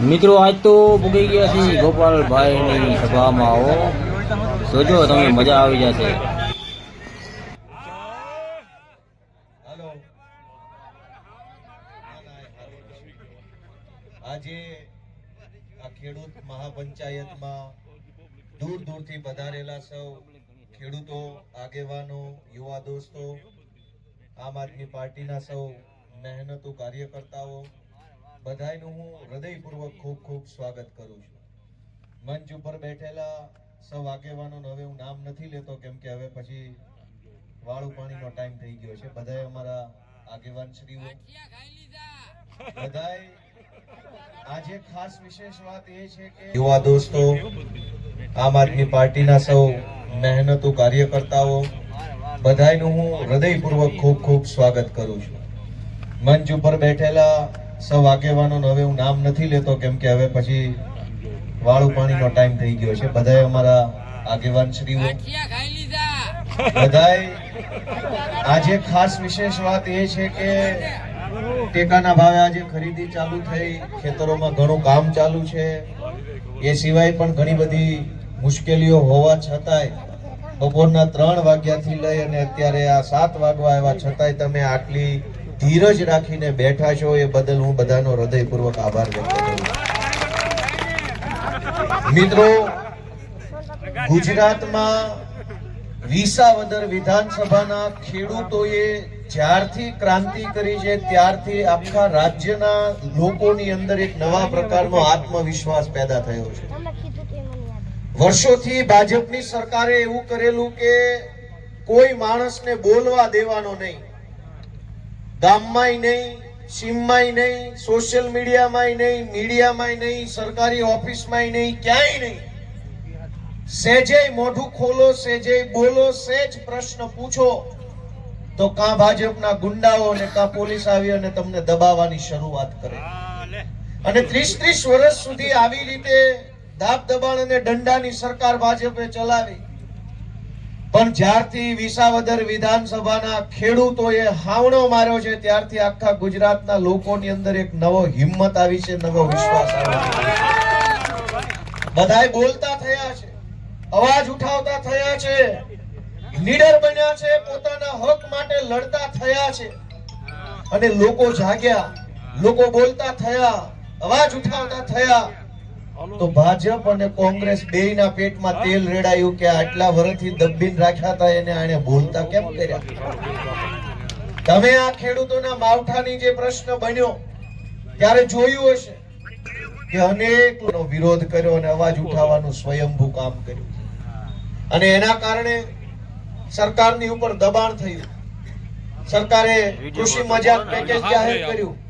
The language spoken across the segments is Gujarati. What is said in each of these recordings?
મિત્રો, આજ તો ભૂગી ગયા છીએ ગોપાલભાઈની સભામાં આવો જોજો તમને મજા આવી જશે. આજે આ ખેડૂત મહાપંચાયતમાં દૂર દૂરથી પધારેલા સૌ ખેડૂતો, આગેવાનો, યુવા દોસ્તો, આમ આદમી પાર્ટીના સૌ મહેનતુ કાર્યકર્તાઓ બધાયનું હું હૃદયપૂર્વક ખૂબ ખૂબ સ્વાગત કરું છું. મંચ ઉપર બેઠેલા સૌ આગેવાનોનું હવે હું નામ નથી લેતો, કેમ કે હવે પછી વાળું પાણીનો ટાઈમ થઈ ગયો છે. બધાય અમારા આગેવાન શ્રીઓ બધાય આજે ખાસ વિશેષ વાત એ છે કે યુવા દોસ્તો, આમ આદમી પાર્ટીના સૌ મહેનતુ કાર્યકર્તાઓ, બધાયનું હું હૃદયપૂર્વક ખૂબ ખૂબ સ્વાગત કરું છું. મંચ ઉપર બેઠેલા સૌ આગેવાનોનું હવે હું નામ નથી લેતો કેમ કે હવે પછી વાળું પાણીનો ટાઈમ થઈ ગયો છે. બધાય અમારા આગેવાન શ્રીઓ બધાય આજે ખાસ વિશેષ વાત એ છે કે ટેકાના ભાવે આજે ખરીદી ચાલુ થઈ ખેતરોમાં ઘણું કામ ચાલુ છે. એ સિવાય પણ ઘણી બધી મુશ્કેલીઓ હોવા છતાંય બપોરના ત્રણ વાગ્યાથી લઈ અને અત્યારે આ સાત વાગવા આવ્યા છતાંય તમે આટલી ધીરજ રાખીને બેઠા છો એ બદલ હું બધાનો હૃદયપૂર્વક આભાર વ્યક્ત કરું. મિત્રો, ગુજરાતમાં વિસાવદર વિધાનસભાના ખેડૂતોએ જ્યારથી ક્રાંતિ કરી છે, ત્યારથી આખા રાજ્યના લોકોની અંદર એક નવા પ્રકારનો આત્મવિશ્વાસ પેદા થયો છે વર્ષોથી ભાજપની સરકારે એવું કરેલું કે કોઈ માણસને બોલવા દેવાનો નહીં ગામમાંય નહીં સીમમાંય નહીં સોશિયલ મીડિયામાંય નહીં મીડિયામાંય નહીં સરકારી ઓફિસમાંય નહીં ક્યાંય નહીં. સેજે મોઢું ખોલો સેજે બોલો સેજ પ્રશ્ન પૂછો તો કાં ભાજપના ગુંડાઓ અને કાં પોલીસ આવી અને તમને દબાવવાની શરૂઆત કરે. અને ત્રીસ ત્રીસ વર્ષ સુધી આવી રીતે દાબ દબાણ અને દંડાની સરકાર ભાજપે ચલાવી. પણ જ્યારથી વિસાવદર વિધાનસભાના ખેડૂતોએ હાવણો માર્યો છે, ત્યારથી આખા ગુજરાતના લોકોની અંદર એક નવો હિંમત આવી છે, નવો વિશ્વાસ આવ્યો બધાય બોલતા થયા છે, અવાજ ઉઠાવતા થયા છે, નીડર બન્યા છે, પોતાના હક માટે લડતા થયા છે. અને લોકો જાગ્યા, લોકો બોલતા થયા, અવાજ ઉઠાવતા થયા તો ભાજપ અને કોંગ્રેસ બેયના પેટમાં તેલ રેડાયું કે આટલા વર્ષથી દબીન રાખ્યા હતા એને આને બોલતા કેમ કર્યા? તમે આ ખેડૂતોના માવઠાની જે પ્રશ્ન બન્યો ત્યારે જોયું હશે કે અનેક વિરોધ કર્યો અને અવાજ ઉઠાવવાનું સ્વયંભૂ કામ કર્યું. અને એના કારણે સરકારની ઉપર દબાણ થયું. સરકારે કૃષિ મજાક પેકેજ જાહેર કર્યું.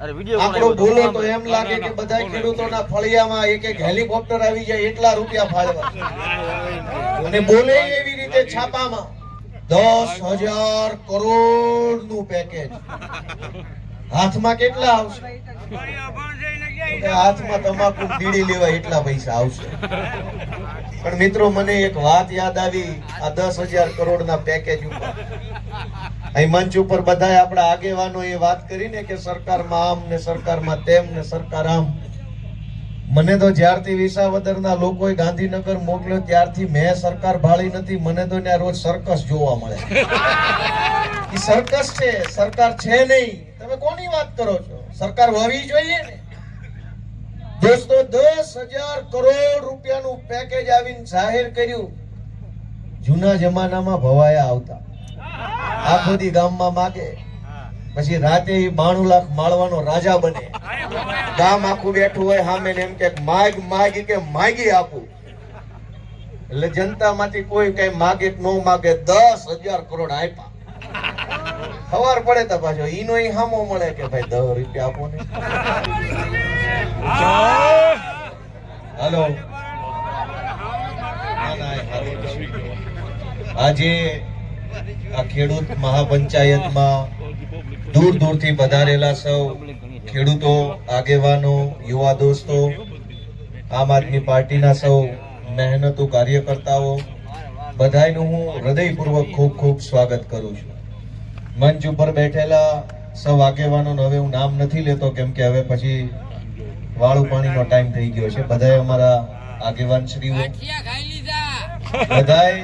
અરે વીડિયો આપણો ભૂલો તો એમ લાગે કે બધા ખેડૂતોના ફળિયામાં એક એક હેલિકોપ્ટર આવી જાય એટલા રૂપિયા ફાળવા. અને બોલે એવી રીતે છાપામાં દસ હજાર કરોડનું પેકેજ હાથમાં કેટલા આવશે? હાથમાં તમાકુ બીડી લેવા એટલા પૈસા આવશે. પણ મિત્રો મને એક વાત યાદ આવી આ દસ હજાર કરોડ ના પેકેજ ઉપર. અહીં મંચ ઉપર બધા આપણા આગેવાનો એ વાત કરીને કે સરકારમાં આમ ને સરકારમાં તેમ ને સરકાર આમ. મને તો જ્યારથી વિસાવદરના લોકોએ ગાંધીનગર મોકલ્યો ત્યારથી મેં સરકાર ભાળી નથી, મને તો ત્યાં રોજ સરકસ જોવા મળે. ઈ સરકસ છે, સરકાર છે નહીં. તમે કોની વાત કરો છો? સરકાર હોવી જોઈએ ને. દોસ્તો, દસ હજાર કરોડ રૂપિયાનું પેકેજ આવીને જાહેર કર્યું. જૂના જમાનામાં ભવાયા આવતા. દી ગામમાં માગે. પછી રાતે બાણું લાખ માળવાનો રાજા બને. ગામ આખું બેઠું હોય, સામે એમ કે, માગ, માગી કે માગી આપું. એટલે જનતામાંથી કોઈ કઈ માગે ન માગે, દસ હજાર કરોડ આપ્યા. ખબર પડે તો પાછો, ઈનો ઈ હામો મળે કે ભાઈ દસ રૂપિયા આપો ને. હાલો. એ. આજે આ ખેડૂત મહાપંચાયતમાં દૂર દૂરથી પધારેલા સૌ ખેડૂતો, આગેવાનો, યુવા દોસ્તો, આમ આદમી પાર્ટીના સૌ મહેનતુ કાર્યકર્તાઓ, બધાયનું હું હૃદયપૂર્વક ખૂબ ખૂબ સ્વાગત કરું છું. મંચ ઉપર બેઠેલા સૌ આગેવાનોનું હવે હું નામ નથી લેતો, કેમ કે હવે પછી વાળું પાણીનો ટાઈમ થઈ ગયો છે. બધાય અમારા આગેવાન શ્રીઓ બધાએ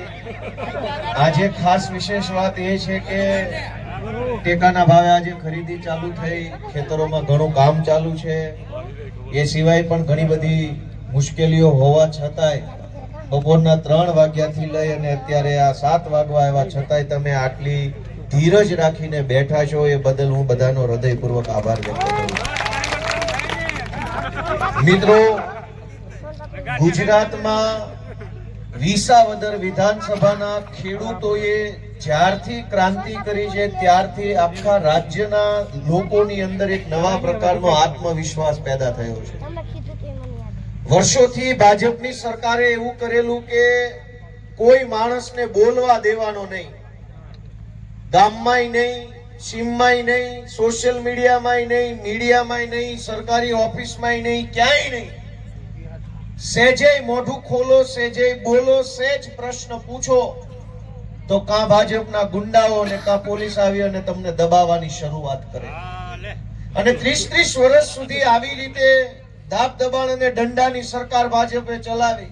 આજે ખાસ વિશેષ વાત એ છે કે ટેકાના ભાવે આજે ખરીદી ચાલુ થઈ, ખેતરોમાં ઘણું કામ ચાલુ છે. એ સિવાય પણ ઘણી બધી મુશ્કેલીઓ હોવા છતાંય બપોરના ત્રણ વાગ્યાથી લઈ અને અત્યારે આ સાત વાગવા એવા છતાંય તમે આટલી ધીરજ રાખીને બેઠા છો એ બદલ હું બધાનો હૃદયપૂર્વક આભાર વ્યક્ત કરું મિત્રો, ગુજરાતમાં વિસાવદર વિધાનસભાના ખેડૂતોએ જ્યારથી ક્રાંતિ કરી છે, ત્યારથી આખા રાજ્યના લોકોની અંદર એક નવા પ્રકારનો આત્મવિશ્વાસ પેદા થયો છે. વર્ષોથી ભાજપની સરકારે એવું કરેલું કે કોઈ માણસને બોલવા દેવાનો નહીં. ગામમાંય નહીં, સીમમાંય નહીં, સોશિયલ મીડિયામાંય નહીં મીડિયામાંય નહીં, સરકારી ઓફિસમાંય નહીં, ક્યાંય નહીં. સેજે મોઢું ખોલો સેજે બોલો સેજ પ્રશ્ન પૂછો. તો કા ભાજપના ગુંડાઓ અને કા પોલીસ આવી અને તમને દબાવવાની શરૂઆત કરે. અને ત્રીસ ત્રીસ વર્ષ સુધી આવી રીતે દાબ દબાણ અને દંડાની સરકાર ભાજપે ચલાવી.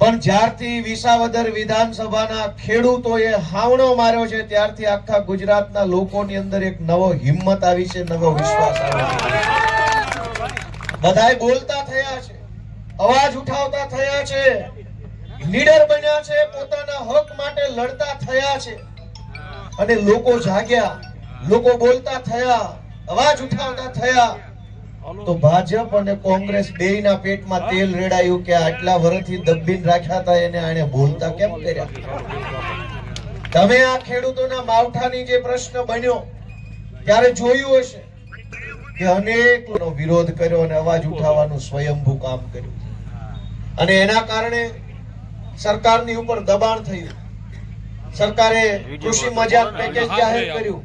પણ જ્યારથી વિસાવદર વિધાનસભાના ખેડૂતોએ હાવણો માર્યો છે ત્યારથી આખા ગુજરાતના લોકોની અંદર એક નવો હિંમત આવી છે નવો વિશ્વાસ આવ્યો છે. બધાય બોલતા થયા છે. અવાજ ઉઠાવતા થયા છે. લીડર બન્યા છે, પોતાના હક માટે લડતા થયા છે. અને લોકો જાગ્યા, લોકો બોલતા થયા, અવાજ ઉઠાવતા થયા. તો ભાજપ અને કોંગ્રેસ બેયના પેટમાં તેલ રેડાયું કે આટલા વર્ષથી દબીન રાખ્યા હતા એને આને બોલતા કેમ કર્યા? તમે આ ખેડૂતોના માવઠાની જે પ્રશ્ન બન્યો, ત્યારે જોયું હશે કે અનેક વિરોધ કર્યો અને અવાજ ઉઠાવવાનું સ્વયંભૂ કામ કર્યું. અને એના કારણે સરકારની ઉપર દબાણ થયું. સરકારે કૃષિ મજાક પેકેજ જાહેર કર્યું.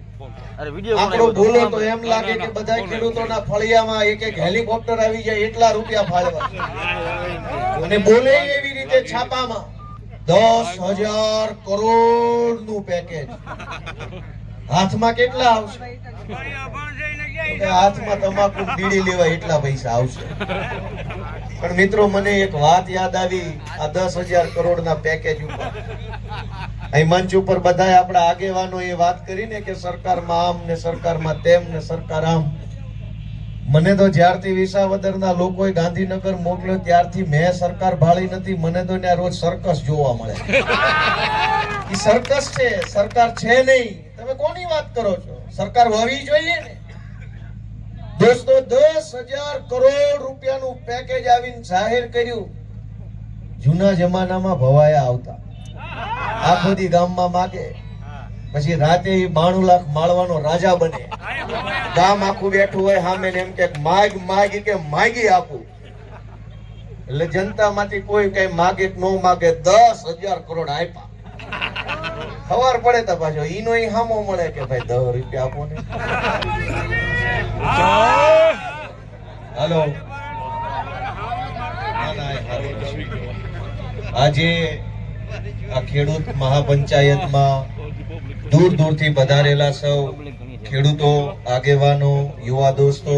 આપણો ભૂલો તો એમ લાગે કે બધા ખેડૂતોના ફળિયામાં એક એક હેલિકોપ્ટર આવી જાય એટલા રૂપિયા ફાળવા. અને બોલે એવી રીતે છાપામાં. દસ હજાર કરોડનું પેકેજ. હાથમાં કેટલા આવશે? હાથમાં તમાકુ બીડી લેવા એટલા પૈસા આવશે. પણ મિત્રો, મને એક વાત યાદ આવી, આ દસ હજાર કરોડ ના પેકેજ ઉપર. અહીં મંચ ઉપર બધા આપણા આગેવાનો એ વાત કરીને કે સરકારમાં આમ ને સરકારમાં તેમ ને સરકાર આમ. મને તો જ્યારથી વિસાવદરના લોકોએ ગાંધીનગર મોકલ્યો, ત્યારથી મેં સરકાર ભાળી નથી, મને તો ત્યાં રોજ સર્કસ જોવા મળે. એ સરકસ છે, સરકાર છે નહીં. તમે કોની વાત કરો છો? સરકાર હોવી જોઈએ ને? દોસ્તો, દસ હજાર કરોડ રૂપિયાનું પેકેજ આવીને જાહેર કર્યું. જૂના જમાનામાં ભવાયા આવતા. આ બધી ગામમાં માગે. પછી રાતે બાણું લાખ માળવાનો રાજા બને. ગામ આખું બેઠું હોય, સામે એમ કે, માગ, માગી કે માગી આપું? એટલે જનતામાંથી કોઈ કઈ માગે ન માગે, દસ હજાર કરોડ આપ્યા. ખબર પડે તો પાછો, ઈનો હામો મળે કે ભાઈ દસ રૂપિયા આપો ને. હાલો. આજે આ ખેડૂત મહાપંચાયતમાં દૂર દૂરથી પધારેલા સૌ ખેડૂતો, આગેવાનો, યુવા દોસ્તો,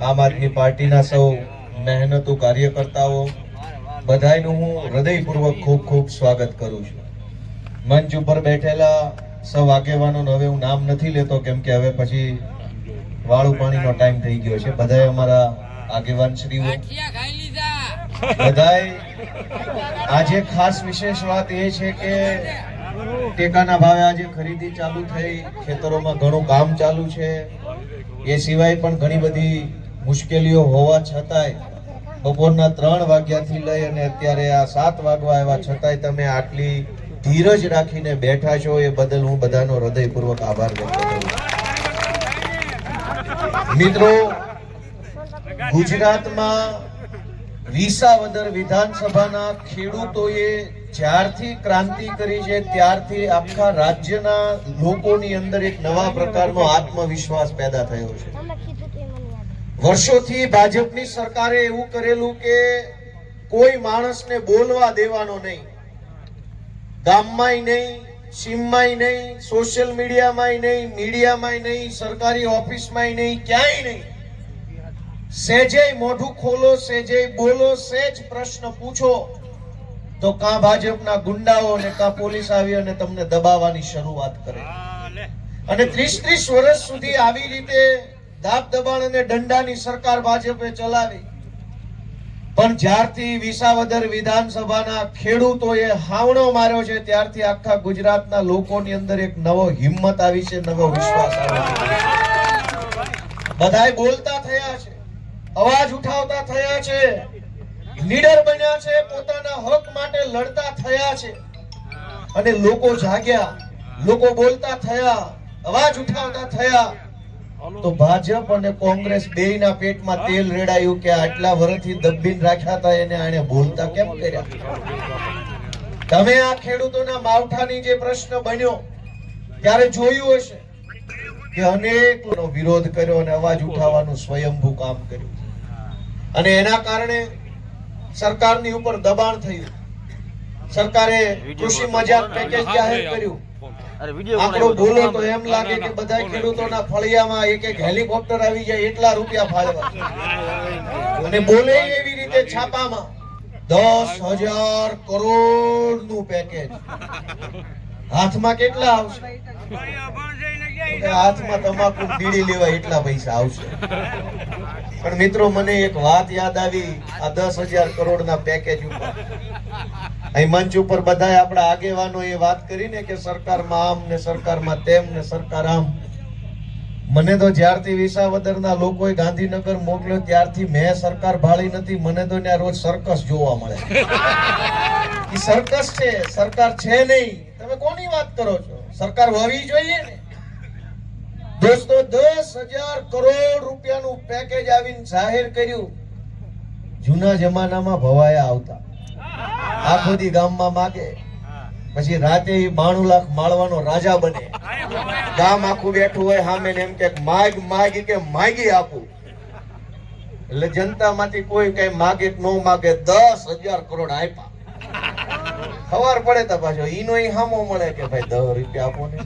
આમ આદમી પાર્ટીના સૌ મહેનતુ કાર્યકર્તાઓ, બધાયનું હું હૃદયપૂર્વક ખૂબ ખૂબ સ્વાગત કરું છું મંચ ઉપર બેઠેલા સૌ આગેવાનોનું હવે હું નામ નથી લેતો, કેમ કે હવે પછી વાળું પાણીનો ટાઈમ થઈ ગયો છે. બધાય અમારા આગેવાન શ્રીઓ. બધાય આજે ખાસ વિશેષ વાત એ છે કે ટેકાના ભાવે આજે ખરીદી ચાલુ થઈ. ખેતરોમાં ઘણું કામ ચાલુ છે. એ સિવાય પણ ઘણી બધી મુશ્કેલીઓ હોવા છતાંય બપોરના ત્રણ વાગ્યાથી લઈ અને અત્યારે આ સાત વાગવા એવા છતાંય તમે આટલી ધીરજ રાખીને બેઠા છો. એ બદલ હું બધાનો હૃદયપૂર્વક આભાર વ્યક્ત કરું છું. મિત્રો ગુજરાતમાં વિસાવદર વિધાનસભાના ખેડૂતોએ જ્યારથી ક્રાંતિ કરી છે ત્યારથી આખા રાજ્યના લોકોની અંદર એક નવા પ્રકારનો આત્મવિશ્વાસ પેદા થયો છે. વર્ષોથી ભાજપની સરકારે એવું કરેલું કે કોઈ માણસને બોલવા દેવાનો નહીં ગામમાંય નહીં સીમમાંય નહીં સોશિયલ મીડિયામાંય નહીં મીડિયામાંય નહીં સરકારી ઓફિસમાંય નહીં ક્યાંય નહીં. સેજે મોઢું ખોલો સેજે બોલો સેજ પ્રશ્ન પૂછો તો કાં ભાજપના ગુંડાઓ અને કાં પોલીસ આવી અને તમને દબાવવાની શરૂઆત કરે. અને ત્રીસ ત્રીસ વર્ષ સુધી આવી રીતે દાબ દબાણ અને દંડાની સરકાર ભાજપે ચલાવી. પણ જ્યારથી વિસાવદર વિધાનસભાના ખેડૂતોએ હાવણો માર્યો છે, ત્યારથી આખા ગુજરાતના લોકોની અંદર એક નવો હિંમત આવી છે, નવો વિશ્વાસ આવ્યો છે. બધાય બોલતા થયા છે, અવાજ ઉઠાવતા થયા છે, નીડર બન્યા છે, પોતાના હક માટે લડતા થયા છે. અને લોકો જાગ્યા, લોકો બોલતા થયા, અવાજ ઉઠાવતા થયા તો ભાજપ અને કોંગ્રેસ બેયના પેટમાં તેલ રેડાયું કે આટલા વર્ષથી દબીન રાખ્યા હતા એને આને બોલતા કેમ કર્યા? તમે આ ખેડૂતોના માવઠાની જે પ્રશ્ન બન્યો ત્યારે જોયું હશે કે અનેક વિરોધ કર્યો અને અવાજ ઉઠાવવાનું સ્વયંભૂ કામ કર્યું. અને એના કારણે સરકારની ઉપર દબાણ થયું. સરકારે કૃષિ મજાક પેકેજ જાહેર કર્યું. અરે વિડિયો આપણો ભૂલો તો એમ લાગે કે બધા ખેડૂતોના ફળિયામાં એક એક હેલિકોપ્ટર આવી જાય એટલા રૂપિયા ફાળવા અને બોલે એવી રીતે છાપામાં દસ હજાર કરોડનું પેકેજ હાથમાં કેટલા આવશે? હાથમાં તમાકુ બીડી લેવા એટલા પૈસા આવશે. પણ મિત્રો મને એક વાત યાદ આવી આ દસ હજાર કરોડ ના પેકેજ ઉપર. અહીં મંચ ઉપર બધા આપણા આગેવાનો એ વાત કરીને કે સરકારમાં આમ ને સરકારમાં તેમ ને સરકાર આમ. મને તો જ્યારથી વિસાવદરના લોકોએ ગાંધીનગર મોકલ્યો ત્યારથી મેં સરકાર ભાળી નથી, મને તો ત્યાં રોજ સરકસ જોવા મળે. એ સરકસ છે, સરકાર છે નહીં. તમે કોની વાત કરો છો? સરકાર હોવી જોઈએ ને. દોસ્તો, દસ હજાર કરોડ રૂપિયાનું પેકેજ આવીને જાહેર કર્યું. જૂના જમાનામાં ભવાયા આવતા. આખો દી ગામમાં માગે. પછી રાતે ઈ બાણું લાખ માળવાનો રાજા બને. ગામ આખું બેઠું હોય સામે એમ કે, માગ માગ કે, માગી આપું. એટલે જનતામાંથી કોઈ કઈ માગે ન માગે, દસ હજાર કરોડ આપ્યા. ખબર પડે તો પાછો. ઈનો હામો મળે કે, ભાઈ દસ રૂપિયા આપો ને.